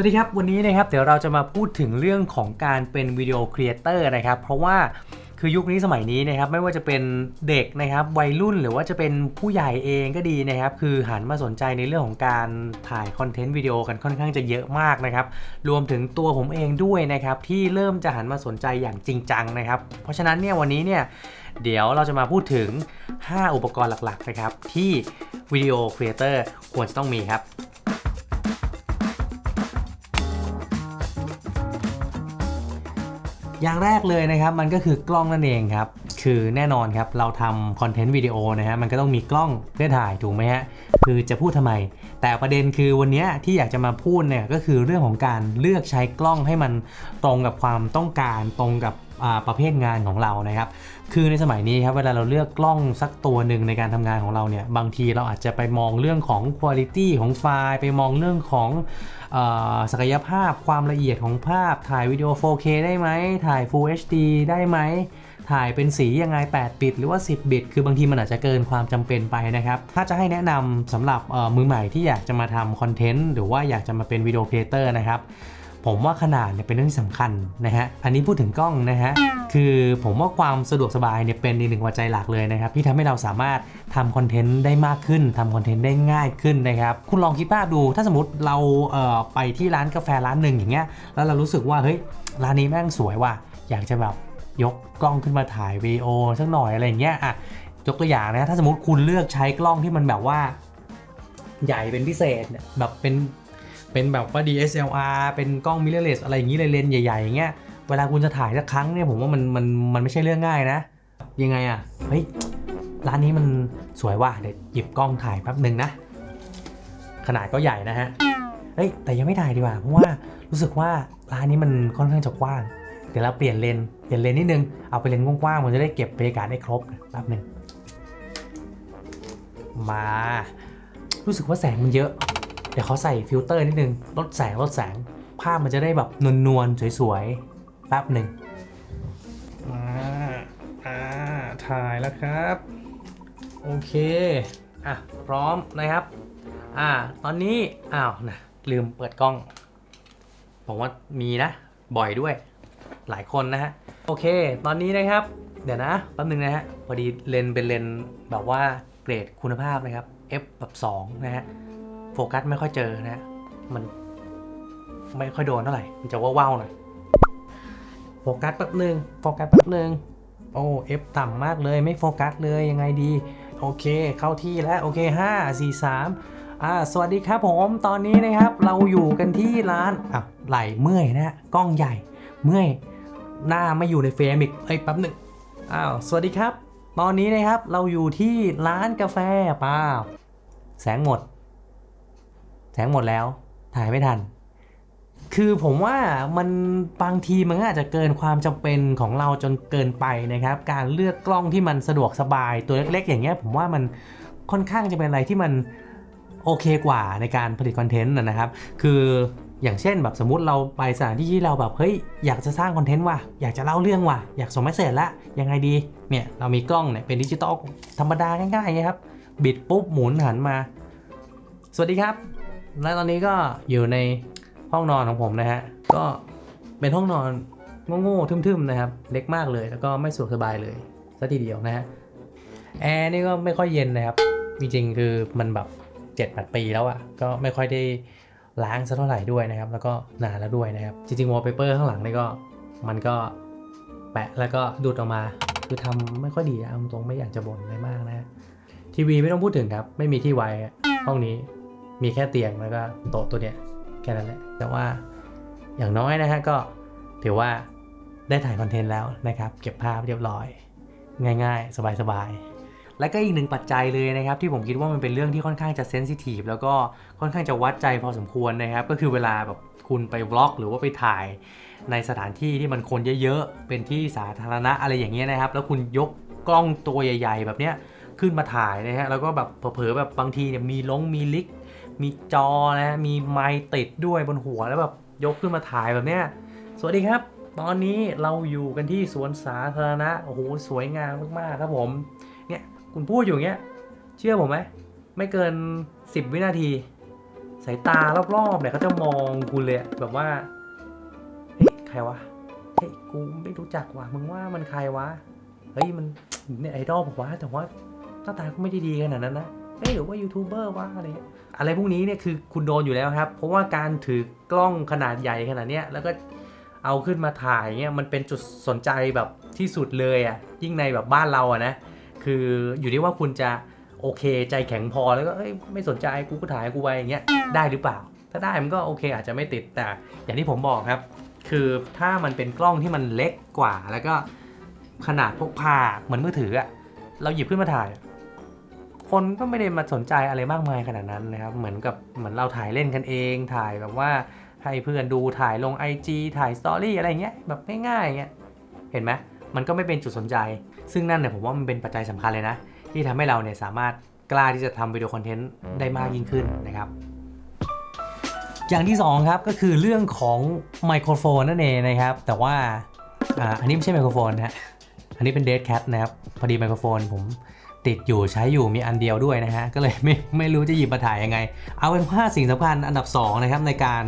วัสดีครับ วันนี้นะครับเดี๋ยวเราจะมาพูดถึงเรื่องของการเป็นวิดีโอครีเอเตอร์นะครับ เพราะว่าคือยุคนี้สมัยนี้นะครับไม่ว่าจะเป็นเด็กนะครับวัยรุ่นหรือว่าจะเป็นผู้ใหญ่เองก็ดีนะครับ คือหันมาสนใจในเรื่องของการถ่ายคอนเทนต์วิดีโอกันค่อนข้างจะเยอะมากนะครับ รวมถึงตัวผมเองด้วยนะครับ ที่เริ่มจะหันมาสนใจอย่างจริงจังนะครับ เพราะฉะนั้นเนี่ยวันนี้เนี่ยเดี๋ยวเราจะมาพูดถึง 5 อุปกรณ์หลักๆนะครับที่วิดีโอครีเอเตอร์ควรจะต้องมีครับ อย่างแรกเลยนะครับมันก็คือกล้องนั่นเองครับ คือแน่นอนครับเราทำคอนเทนต์วิดีโอนะฮะมันก็ต้องมีกล้องเพื่อถ่ายถูกไหมฮะคือจะพูดทำไม แต่ประเด็นคือวันนี้ที่อยากจะมาพูดเนี่ยก็คือเรื่องของการเลือกใช้กล้องให้มันตรงกับความต้องการตรงกับประเภทงานของเรานะครับ คือในสมัยนี้ครับเวลาเราเลือกกล้องสักตัวหนึ่งในการทำงานของเราเนี่ยบางทีเราอาจจะไปมองเรื่องของคุณภาพของไฟล์ ไปมองเรื่องของศักยภาพความละเอียดของภาพ ถ่ายวิดีโอ 4K ได้ไหม ถ่าย Full HD ได้ไหม ถ่ายเป็นสียังไง 8 บิต หรือว่า 10 บิต คือบางทีมันอาจจะเกินความจำเป็นไปนะครับ ถ้าจะให้แนะนำสำหรับมือใหม่ที่อยากจะมาทำคอนเทนต์หรือว่าอยากจะมาเป็นวิดีโอครีเอเตอร์นะครับ ผมว่าขนาดเนี่ยเป็นเรื่องที่สำคัญนะฮะ อันนี้พูดถึงกล้องนะฮะ คือผมว่าความสะดวกสบายเนี่ยเป็นอีกหนึ่งหัวใจหลักเลยนะครับ ที่ทำให้เราสามารถทำคอนเทนต์ได้มากขึ้นทำคอนเทนต์ได้ง่ายขึ้นนะครับ คุณลองคิดภาพดู ถ้าสมมติเราเอ่อไปที่ร้านกาแฟร้านหนึ่งอย่างเงี้ย แล้วเรารู้สึกว่าเฮ้ยร้านนี้แม่งสวยว่ะ อยากจะแบบยกกล้องขึ้นมาถ่ายวีดีโอสักหน่อยอะไรอย่างเงี้ยอะยกตัวอย่างนะถ้าสมมติคุณเลือกใช้กล้องที่มันแบบว่า ใหญ่เป็นพิเศษเนี่ยแบบเป็น เป็นแบบว่า DSLR เป็นกล้อง mirrorless อะไรอย่างนี้เลยเลนใหญ่ๆอย่างเงี้ยเวลาคุณจะถ่ายสักครั้งเนี่ยผมว่ามันมันมันไม่ใช่เรื่องง่ายนะ ยังไงอะ่ะเฮ้ยร้านนี้มันสวยว่ะเดี๋ยวหยิบกล้องถ่ายแป๊บหนึ่งนะ ขนาดก็ใหญ่นะฮะเฮ้ยแต่ยังไม่ถ่ายดีกว่าเพราะว่ารู้สึกว่าร้านนี้มันค่อนข้างจะกว้าง เดี๋ยวเราเปลี่ยนเลนเปลี่ยนเลนนิดนึงเอาไปเลนกว้างๆมันจะได้เก็บบรรยากาศได้ครบแป๊บหนึ่งมา รู้สึกว่าแสงมันเยอะ ดี๋ยวเขาใส่ฟิลเตอร์นิดนึงลดแสงลดแสง ภาพมันจะได้แบบนวลๆสวยๆแป๊บหนึ่งอ่าอ่าถ่ายแล้วครับ โอเค อะ พร้อมนะครับ อ่า ตอนนี้ อ้าวนะลืมเปิดกล้องผมว่ามีนะ บ่อยด้วย หลายคนนะฮะ โอเค ตอนนี้นะครับ เดี๋ยวนะ แป๊บนึงนะฮะ พอดีเลนส์เป็นเลนส์แบบว่าเกรดคุณภาพนะครับ f แบบ2นะฮะโฟกัสไม่ค่อยเจอนะฮะมันไม่ค่อยโดนเท่าไหร่ มันจะว่าวๆหน่อย โฟกัสแป๊บหนึ่งโฟกัสแป๊บหนึ่งโอ้ F ต่ำมากเลยไม่โฟกัสเลยยังไงดี โอเคเข้าที่แล้ว โอเค 5 4 3อ่าสวัสดีครับผมตอนนี้นะครับเราอยู่กันที่ร้านอะไหลเมื่อยนะฮะกล้องใหญ่เมื่อยหน้าไม่อยู่ในเฟรมอีกเอ้ยแป๊บหนึ่งอ้าวสวัสดีครับ ตอนนี้นะครับเราอยู่ที่ร้านกาแฟปล่าแสงหมด สงหมดแล้ว ถ่ายไม่ทัน คือผมว่ามันบางทีมันก็อาจจะเกินความจำเป็นของเราจนเกินไปนะครับ การเลือกกล้องที่มันสะดวกสบายตัวเล็กๆ อย่างเงี้ยผมว่ามันค่อนข้างจะเป็นอะไรที่มันโอเคกว่าในการผลิตคอนเทนต์นะครับ คืออย่างเช่นแบบสมมุติเราไปสถานที่ที่เราแบบเฮ้ยอยากจะสร้างคอนเทนต์ว่ะอยากจะเล่าเรื่องว่ะอยากส่งเมสเซจละยังไงดีเนี่ยเรามีกล้องเนี่ยเป็นดิจิตอลธรรมดาง่ายๆนะครับ บิดปุ๊บหมุนหันมา สวัสดีครับ และตอนนี้ก็อยู่ในห้องนอนของผมนะฮะ ก็เป็นห้องนอนโง่ๆทึมๆนะครับ เล็กมากเลย แล้วก็ไม่สะดวกสบายเลยสัทีเดียวนะฮะ แอร์นี่ก็ไม่ค่อยเย็นนะครับ จริงๆคือมันแบบ7จ็ดปีแล้วอะ่ะ ก็ไม่ค่อยได้ล้างสักเท่าไหร่ด้วยนะครับ แล้วก็นานแล้วด้วยนะครับ จริงๆวอลเปเปอร์ข้างหลังนี่ก็มันก็แปะแล้วก็ดูดออกมา คือทำไม่ค่อยดีอะตรงไม่อยากจะบ่นอะไรมากนะฮะทีวีไม่ต้องพูดถึงครับ ไม่มีที่ไว้ห้องนี้ มีแค่เตียงแล้วก็โต๊ะตัวเนี้ยแค่นั้นแหละแต่ว่าอย่างน้อยนะฮะก็ถือว่าได้ถ่ายคอนเทนต์แล้วนะครับ เก็บภาพเรียบร้อย ง่ายๆ สบายๆ และก็อีกหนึ่งปัจจัยเลยนะครับ ที่ผมคิดว่ามันเป็นเรื่องที่ค่อนข้างจะเซนซิทีฟแล้วก็ค่อนข้างจะวัดใจพอสมควรนะครับ ก็คือเวลาแบบคุณไปวล็อก หรือว่าไปถ่ายในสถานที่ที่มันคนเยอะๆ เป็นที่สาธารณะอะไรอย่างเงี้ยนะครับ แล้วคุณยกกล้องตัวใหญ่ ๆ แบบเนี้ยขึ้นมาถ่ายนะฮะแล้วก็แบบเผลอๆแบบบางทีเนี่ยมีลงมีลิก มีจอนะ มีไมค์ติดด้วยบนหัวแล้วแบบยกขึ้นมาถ่ายแบบเนี้ย สวัสดีครับ ตอนนี้เราอยู่กันที่สวนสาธารณะ โอ้โห สวยงามมากๆครับผม เนี่ย คุณพูดอยู่เงี้ย เชื่อผมไหม ไม่เกิน 10 วินาที สายตารอบๆเนี่ยเขาจะมองคุณเลยแบบว่า เฮ้ย ใครวะ เฮ้ย กูไม่รู้จักว่ะ มึงว่ามันใครวะ เฮ้ย มันเนี่ยไอดอลบอกว่าแต่ว่าหน้าตาก็ไม่ได้ดีขนาดนั้นนะเฮ้ยหรือว่ายูทูบเบอร์วะอะไรเงี้ย อะไรพวกนี้เนี่ยคือคุณโดนอยู่แล้วครับ เพราะว่าการถือกล้องขนาดใหญ่ขนาดเนี้ยแล้วก็เอาขึ้นมาถ่ายเนี่ยมันเป็นจุดสนใจแบบที่สุดเลยอะยิ่งในแบบบ้านเราอะนะคืออยู่ที่ว่าคุณจะโอเคใจแข็งพอแล้วก็เอ้ยไม่สนใจกูก็ถ่ายกูไปอย่างเงี้ยได้หรือเปล่า ถ้าได้มันก็โอเคอาจจะไม่ติดแต่ อย่างที่ผมบอกครับ คือถ้ามันเป็นกล้องที่มันเล็กกว่า แล้วก็ขนาดพกพาเหมือนมือถืออะเราหยิบขึ้นมาถ่าย คนก็ไม่ได้มาสนใจอะไรมากมายขนาดนั้นนะครับ เหมือนกับเหมือนเราถ่ายเล่นกันเอง ถ่ายแบบว่าให้เพื่อนดูถ่ายลง IG ถ่ายสตอรี่อะไรเงี้ยแบบง่ายๆเงี้ยเห็นไหมมันก็ไม่เป็นจุดสนใจ ซึ่งนั่นเนี่ยผมว่ามันเป็นปัจจัยสำคัญเลยนะ ที่ทำให้เราเนี่ยสามารถกล้าที่จะทำวิดีโอคอนเทนต์ได้มากยิ่งขึ้นนะครับอย่างที่2ครับก็คือเรื่องของไมโครโฟนนั่นเองนะครับ แต่ว่าอ,อันนี้ไม่ใช่ไมโครโฟนนะฮะอันนี้เป็นเด d แคทนะครับ พอดีไมโครโฟนผม ติดอยู่ใช้อยู่มีอันเดียวด้วยนะฮะก็เลยไม่ไม่รู้จะหยิบมาถ่ายยังไง เอาเป็นว่าสิ่งสำคัญอันดับ2นะครับในการ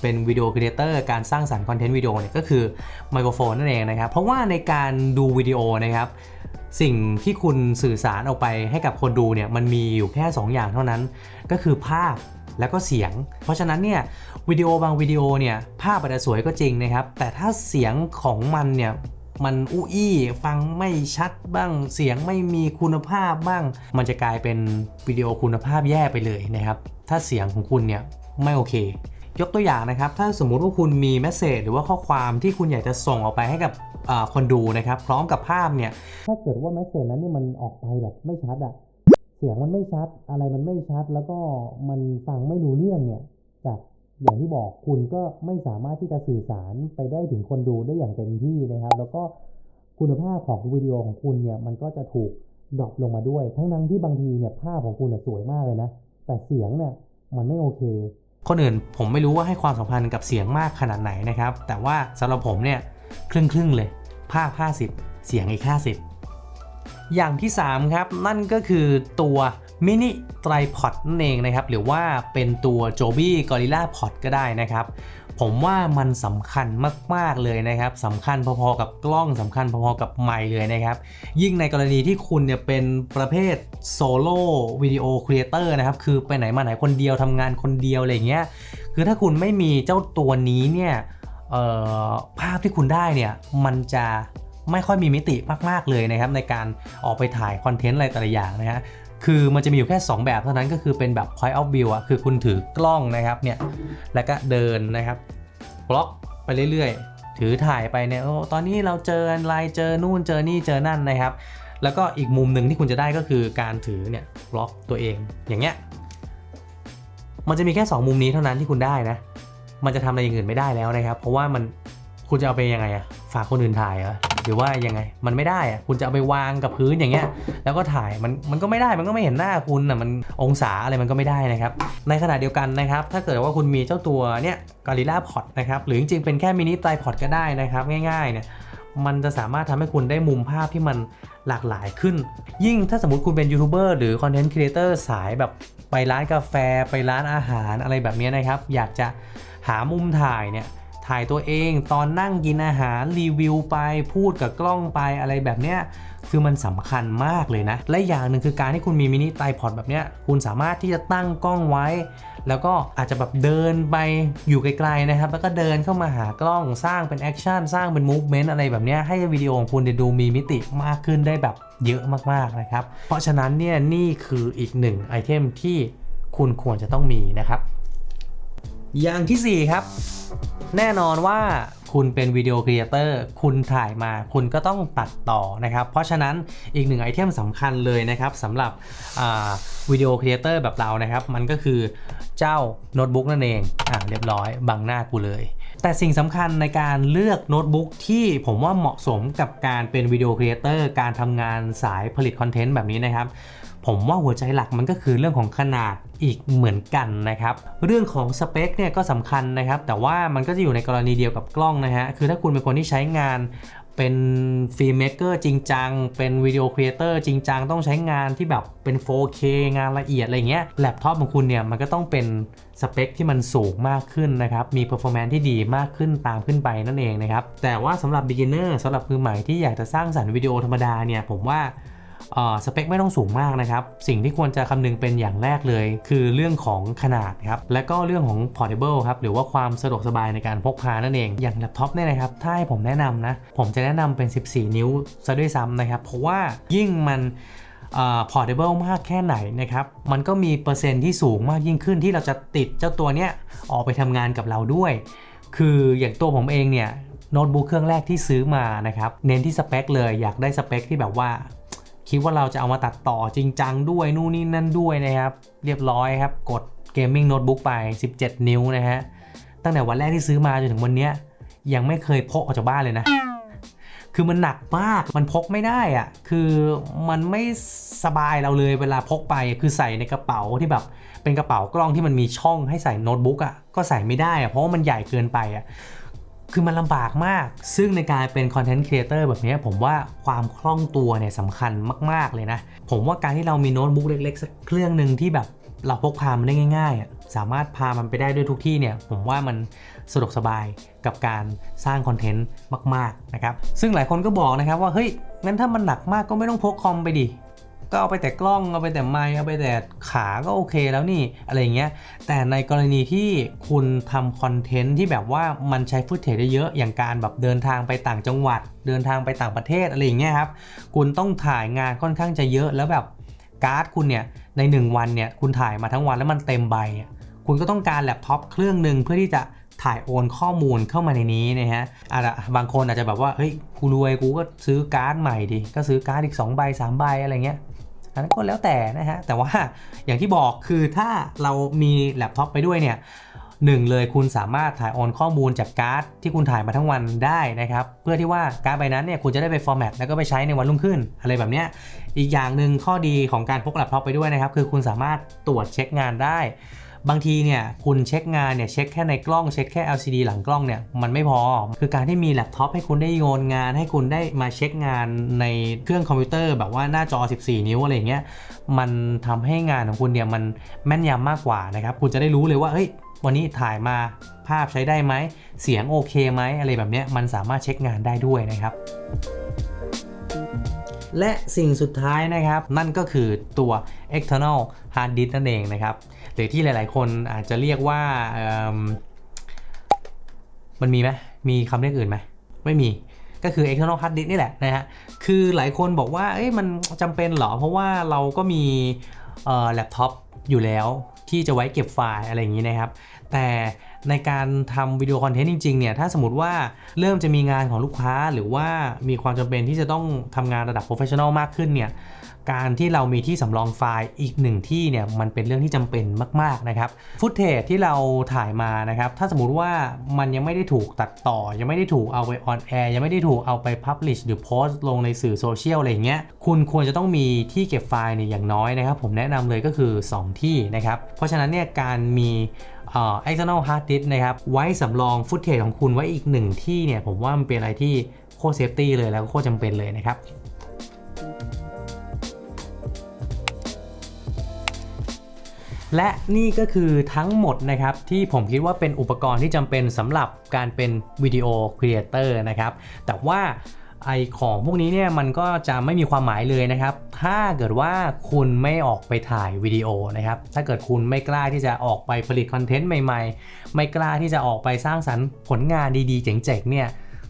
เป็นวิดีโอครีเอเตอร์การสร้างสรรค์คอนเทนต์วิดีโอเนี่ยก็คือไมโครโฟนนั่นเองนะครับ เพราะว่าในการดูวิดีโอนะครับสิ่งที่คุณสื่อสารออกไปให้กับคนดูเนี่ยมันมีอยู่แค่ 2 อย่างเท่านั้น ก็คือภาพแล้วก็เสียง เพราะฉะนั้นเนี่ยวิดีโอบางวิดีโอเนี่ยภาพอาจจะสวยก็จริงนะครับ แต่ถ้าเสียงของมันเนี่ย มันอู้อี้ฟังไม่ชัดบ้างเสียงไม่มีคุณภาพบ้าง มันจะกลายเป็นวิดีโอคุณภาพแย่ไปเลยนะครับ ถ้าเสียงของคุณเนี่ยไม่โอเค ยกตัวอย่างนะครับ ถ้าสมมุติว่าคุณมีเมสเซจหรือว่าข้อความที่คุณอยากจะส่งออกไปให้กับคนดูนะครับ พร้อมกับภาพเนี่ยถ้าเกิดว่าเมสเซจนั้นเนี่ยมันออกไปแบบไม่ชัดอะเสียงมันไม่ชัดอะไรมันไม่ชัดแล้วก็มันฟังไม่รู้เรื่องเนี่ยจาก อย่างที่บอกคุณก็ไม่สามารถที่จะสื่อสารไปได้ถึงคนดูได้อย่างเต็มที่นะครับ แล้วก็คุณภาพของวิดีโอของคุณเนี่ยมันก็จะถูกดรอปลงมาด้วย ทั้งนั้นที่บางทีเนี่ยภาพของคุณสวยมากเลยนะ แต่เสียงเนี่ยมันไม่โอเค คนอื่นผมไม่รู้ว่าให้ความสำคัญกับเสียงมากขนาดไหนนะครับ แต่ว่าสำหรับผมเนี่ยครึ่งครึ่งเลย ภาพ 50 เสียงอีก 50 อย่างที่ 3 ครับ นั่นก็คือตัว มินิไตรพอดนั่นเองนะครับ หรือว่าเป็นตัว Joby Gorilla Pod ก็ได้นะครับ ผมว่ามันสำคัญมาก ๆ เลยนะครับสำคัญพอๆกับกล้องสำคัญพอๆกับไมค์เลยนะครับ ยิ่งในกรณีที่คุณเนี่ยเป็นประเภทโซโล่วิดีโอครีเอเตอร์นะครับ คือไปไหนมาไหนคนเดียวทำงานคนเดียวอะไรเงี้ย คือถ้าคุณไม่มีเจ้าตัวนี้เนี่ยภาพที่คุณได้เนี่ยมันจะไม่ค่อยมีมิติมาก ๆ เลยนะครับในการออกไปถ่ายคอนเทนต์อะไรแต่ละอย่างนะฮะ คือมันจะมีอยู่แค่ 2 แบบเท่านั้นก็คือเป็นแบบ point of view อะคือคุณถือกล้องนะครับเนี่ยแล้วก็เดินนะครับบล็อกไปเรื่อยๆ ถือถ่ายไปเนี่ยโอ้ตอนนี้เราเจออะไรเจอนู่นเจอนี่เจอนั่นนะครับ แล้วก็อีกมุมหนึ่งที่คุณจะได้ก็คือการถือเนี่ยบล็อกตัวเองอย่างเงี้ยมันจะมีแค่ 2 มุมนี้เท่านั้นที่คุณได้นะมันจะทำอะไรอย่างอื่นไม่ได้แล้วนะครับ เพราะว่ามันคุณจะเอาไปยังไงอะฝากคนอื่นถ่ายเหรอ หรือว่ายังไง มันไม่ได้อะคุณจะเอาไปวางกับพื้นอย่างเงี้ย แล้วก็ถ่ายมันมันก็ไม่ได้มันก็ไม่เห็นหน้าคุณนะมันองศาอะไรมันก็ไม่ได้นะครับ ในขณะเดียวกันนะครับ ถ้าเกิดว่าคุณมีเจ้าตัวเนี่ยก o ริล่าพอดนะครับหรือจริงๆเป็นแค่มินิไตรพอดก็ได้นะครับ ง่ายๆเนี่ยมันจะสามารถทำให้คุณได้มุมภาพที่มันหลากหลายขึ้น ยิ่งถ้าสมมติคุณเป็นยูทูบเบอร์หรือคอนเทนต์ครีเอเตอร์สายแบบไปร้านกาแฟ ไปร้านอาหารอะไรแบบนี้นะครับ อยากจะหามุมถ่ายเนี่ย ถ่ายตัวเองตอนนั่งกินอาหารรีวิวไปพูดกับกล้องไปอะไรแบบเนี้ยคือมันสำคัญมากเลยนะ และอย่างหนึ่งคือการที่คุณมีมินิไตรพอดแบบเนี้ยคุณสามารถที่จะตั้งกล้องไว้ แล้วก็อาจจะแบบเดินไปอยู่ไกลๆนะครับ แล้วก็เดินเข้ามาหากล้องสร้างเป็นแอคชั่นสร้างเป็นมูฟเมนต์อะไรแบบเนี้ยให้วิดีโอของคุณดูมีมิติมากขึ้นได้แบบเยอะมากๆนะครับ เพราะฉะนั้นเนี่ยนี่คืออีกหนึ่งไอเทมที่คุณควรจะต้องมีนะครับ อย่างทีสี่ 4 ครับ แน่นอนว่าคุณเป็นวิดีโอครีเอเตอร์คุณถ่ายมาคุณก็ต้องตัดต่อนะครับ เพราะฉะนั้นอีกหนึ่งไอเทมสำคัญเลยนะครับสำหรับวิดีโอครีเอเตอร์แบบเรานะครับ มันก็คือเจ้าโน้ตบุ๊กนั่นเองอ่าเรียบร้อยบังหน้ากูเลย แต่สิ่งสำคัญในการเลือกโน้ตบุ๊กที่ผมว่าเหมาะสมกับการเป็นวิดีโอครีเอเตอร์การทำงานสายผลิตคอนเทนต์แบบนี้นะครับ ผมว่าหัวใจหลักมันก็คือเรื่องของขนาดอีกเหมือนกันนะครับ เรื่องของสเปคเนี่ยก็สำคัญนะครับ แต่ว่ามันก็จะอยู่ในกรณีเดียวกับกล้องนะฮะ คือถ้าคุณเป็นคนที่ใช้งานเป็นฟิล์มเมกเกอร์จริงจัง เป็นวิดีโอครีเอเตอร์จริงจัง ต้องใช้งานที่แบบเป็น 4K งานละเอียดอะไรเงี้ย แล็ปท็อปของคุณเนี่ย มันก็ต้องเป็นสเปคที่มันสูงมากขึ้นนะครับ มี performance ที่ดีมากขึ้นตามขึ้นไปนั่นเองนะครับ แต่ว่าสำหรับ beginner สำหรับมือใหม่ที่อยากจะสร้างสรรค์วิดีโอธรรมดาเนี่ย ผมว่า สเปคไม่ต้องสูงมากนะครับ สิ่งที่ควรจะคำนึงเป็นอย่างแรกเลย คือเรื่องของขนาดครับ และก็เรื่องของ portable ครับ หรือว่าความสะดวกสบายในการพกพานั่นเอง อย่างแล็ปท็อปเนี่ยนะครับ ถ้าให้ผมแนะนำนะ ผมจะแนะนำเป็น 14 นิ้วซะด้วยซ้ำนะครับ เพราะว่ายิ่งมันเอ่อ portable มากแค่ไหนนะครับ มันก็มีเปอร์เซ็นต์ที่สูงมากยิ่งขึ้นที่เราจะติดเจ้าตัวเนี้ยออกไปทำงานกับเราด้วย คืออย่างตัวผมเองเนี่ยโน้ตบุ๊กเครื่องแรกที่ซื้อมานะครับ เน้นที่สเปคเลยอยากได้สเปคที่แบบว่า คิดว่าเราจะเอามาตัดต่อจริงจังด้วยนู่นนี่นั่นด้วยนะครับ เรียบร้อยครับ กดเกมมิ่งโน้ตบุ๊กไป 17 นิ้วนะฮะ ตั้งแต่วันแรกที่ซื้อมาจนถึงวันนี้ยยังไม่เคยพกออกจากบ้านเลยนะ คือมันหนักมาก มันพกไม่ได้อะคือมันไม่สบายเราเลยเวลาพกไป คือใส่ในกระเป๋าที่แบบเป็นกระเป๋ากล้องที่มันมีช่องให้ใส่โน้ตบุ๊กอะก็ใส่ไม่ได้อะเพราะว่ามันใหญ่เกินไปอะ คือมันลำบากมาก ซึ่งในการเป็นคอนเทนต์ครีเอเตอร์แบบนี้ผมว่าความคล่องตัวเนี่ยสำคัญมาก ๆ เลยนะ ผมว่าการที่เรามีโน้ตบุ๊กเล็กๆสักเครื่องหนึ่งที่แบบเราพกพามันได้ง่ายๆ สามารถพามันไปได้ด้วยทุกที่เนี่ย ผมว่ามันสะดวกสบายกับการสร้างคอนเทนต์มาก ๆ นะครับ ซึ่งหลายคนก็บอกนะครับว่า เฮ้ย งั้นถ้ามันหนักมากก็ไม่ต้องพกคอมไปดิ ก็เอาไปแต่กล้องเอาไปแต่ไมค์เอาไปแต่ขาก็โอเคแล้วนี่อะไรเงี้ยแต่ในกรณีที่คุณทำคอนเทนต์ที่แบบว่ามันใช้ฟุตเทจได้เยอะอย่างการแบบเดินทางไปต่างจังหวัด เดินทางไปต่างประเทศอะไรอย่างเงี้ยครับคุณต้องถ่ายงานค่อนข้างจะเยอะแล้วแบบการ์ดคุณเนี่ยใน 1 วันเนี่ยคุณถ่ายมาทั้งวันแล้วมันเต็มใบคุณก็ต้องการแล็ปท็อปเครื่องหนึ่งเพื่อที่จะถ่ายโอนข้อมูลเข้ามาในนี้นะฮะอาจจะบางคนอาจจะแบบว่า เฮ้ย กูรวย กูก็ซื้อการ์ดใหม่ดิ ก็ซื้อการ์ดอีก2ใบ3ใบอะไรเงี้ย อันนั้นก็แล้วแต่นะฮะ แต่ว่าอย่างที่บอกคือถ้าเรามีแล็ปท็อปไปด้วยเนี่ยหนึ่งเลยคุณสามารถถ่ายโอนข้อมูลจากการ์ดที่คุณถ่ายมาทั้งวันได้นะครับ เพื่อที่ว่าการ์ดใบนั้นเนี่ยคุณจะได้ไปฟอร์แมตแล้วก็ไปใช้ในวันรุ่งขึ้น อะไรแบบเนี้ยอีกอย่างหนึ่งข้อดีของการพกแล็ปท็อปไปด้วยนะครับ คือคุณสามารถตรวจเช็คงานได้ บางทีเนี่ยคุณเช็คงานเนี่ยเช็คแค่ในกล้องเช็คแค่ LCD หลังกล้องเนี่ยมันไม่พอ คือการที่มีแล็ปท็อปให้คุณได้โยนงาน ให้คุณได้มาเช็คงานในเครื่องคอมพิวเตอร์แบบว่าหน้าจอ 14 นิ้วอะไรอย่างเงี้ยมันทำให้งานของคุณเนี่ยมันแม่นยำมากกว่านะครับคุณจะได้รู้เลยว่าเฮ้ยวันนี้ถ่ายมาภาพใช้ได้ไหม เสียงโอเคไหมอะไรแบบเนี้ยมันสามารถเช็คงานได้ด้วยนะครับ และสิ่งสุดท้ายนะครับ นั่นก็คือตัว external hard disk นั่นเองนะครับหรือที่หลายๆ คนอาจจะเรียกว่ามมันมีไหมมีคำเรียกอื่นไหมไม่มีก็คือ external hard disk นี่แหละนะฮะคือหลายคนบอกว่าเอ้ยมันจำเป็นเหรอ เพราะว่าเราก็มีแล็ปท็อปอยู่แล้วที่จะไว้เก็บไฟล์อะไรอย่างนี้นะครับ แต่ ในการทำวิดีโอคอนเทนต์จริงๆเนี่ยถ้าสมมติว่าเริ่มจะมีงานของลูกค้าหรือว่ามีความจำเป็นที่จะต้องทำงานระดับโปรเฟชชั่นอลมากขึ้นเนี่ยการที่เรามีที่สำรองไฟล์อีกหนึ่งที่เนี่ยมันเป็นเรื่องที่จำเป็นมากๆนะครับฟุตเทจที่เราถ่ายมานะครับถ้าสมมุติว่ามันยังไม่ได้ถูกตัดต่อ ยังไม่ได้ถูกเอาไปออนแอร์ยังไม่ได้ถูกเอาไปพับลิชหรือโพสต์ลงในสื่อโซเชียลอะไรอย่างเงี้ยคุณควรจะต้องมีที่เก็บไฟล์เนี่ยอย่างน้อยนะครับ ผมแนะนำเลยก็คือ 2 ที่นะครับเพราะฉะนั้นเนี่ยการมี external hard disk นะครับไว้สำรองฟุตเทจของคุณไว้อีกหนึ่งที่เนี่ยผมว่ามันเป็นอะไรที่โคตรเซฟตี้เลยแล้วก็โคตรจำเป็นเลยนะครับและนี่ก็คือทั้งหมดนะครับ ที่ผมคิดว่าเป็นอุปกรณ์ที่จำเป็นสำหรับการเป็นวิดีโอครีเอเตอร์นะครับ แต่ว่า ไอของพวกนี้เนี่ยมันก็จะไม่มีความหมายเลยนะครับ ถ้าเกิดว่าคุณไม่ออกไปถ่ายวิดีโอนะครับ ถ้าเกิดคุณไม่กล้าที่จะออกไปผลิตคอนเทนต์ใหม่ๆ ไม่กล้าที่จะออกไปสร้างสรรค์ผลงานดีๆ เจ๋งๆ เนี่ย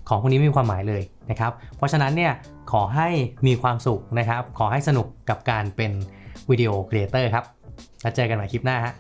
ของพวกนี้ไม่มีความหมายเลยนะครับ เพราะฉะนั้นเนี่ยขอให้มีความสุขนะครับ ขอให้สนุกกับการเป็นวิดีโอครีเอเตอร์ครับ แล้วเจอกันใหม่คลิปหน้าฮะ